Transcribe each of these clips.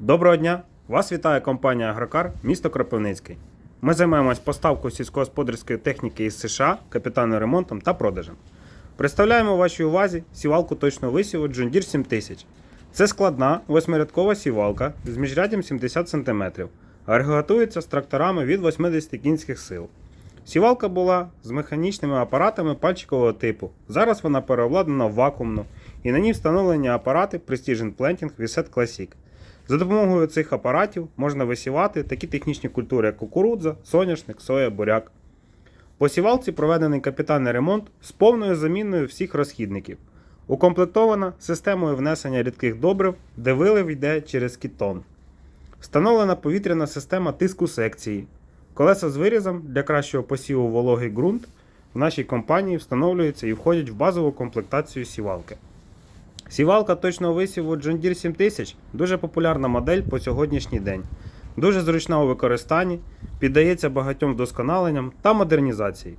Доброго дня! Вас вітає компанія Агрокар, місто Кропивницький. Ми займаємось поставкою сільськогосподарської техніки із США, капітальним ремонтом та продажем. Представляємо вашій увазі сівалку точного висіву Deere 7000. Це складна восьмирядкова сівалка з міжряддям 70 см, агрегатується з тракторами від 80 кінських сил. Сівалка була з механічними апаратами пальчикового типу. Зараз вона переобладнана в вакуумну і на ній встановлені апарати Precision Planting Reset Classic. За допомогою цих апаратів можна висівати такі технічні культури, як кукурудза, соняшник, соя, буряк. По сівалці проведений капітальний ремонт з повною заміною всіх розхідників. Укомплектована системою внесення рідких добрив, де вилив йде через кітон. Встановлена повітряна система тиску секції. Колеса з вирізом для кращого посіву вологий ґрунт в нашій компанії встановлюються і входять в базову комплектацію сівалки. Сівалка точного висіву John Deere 7000 дуже популярна модель по сьогоднішній день. Дуже зручна у використанні, піддається багатьом вдосконаленням та модернізації.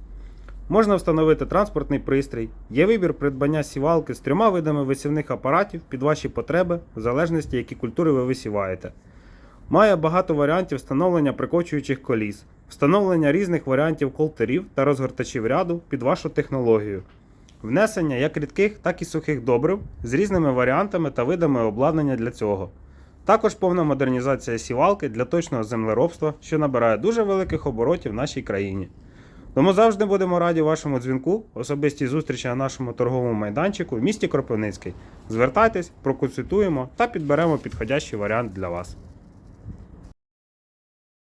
Можна встановити транспортний пристрій, є вибір придбання сівалки з трьома видами висівних апаратів під ваші потреби, в залежності, які культури ви висіваєте. Має багато варіантів встановлення прикочуючих коліс, встановлення різних варіантів колтерів та розгортачів ряду під вашу технологію. Внесення як рідких, так і сухих добрив з різними варіантами та видами обладнання для цього. Також повна модернізація сівалки для точного землеробства, що набирає дуже великих оборотів в нашій країні. Тому завжди будемо раді вашому дзвінку, особистій зустрічі на нашому торговому майданчику в місті Кропивницький. Звертайтесь, проконсультуємо та підберемо підходящий варіант для вас.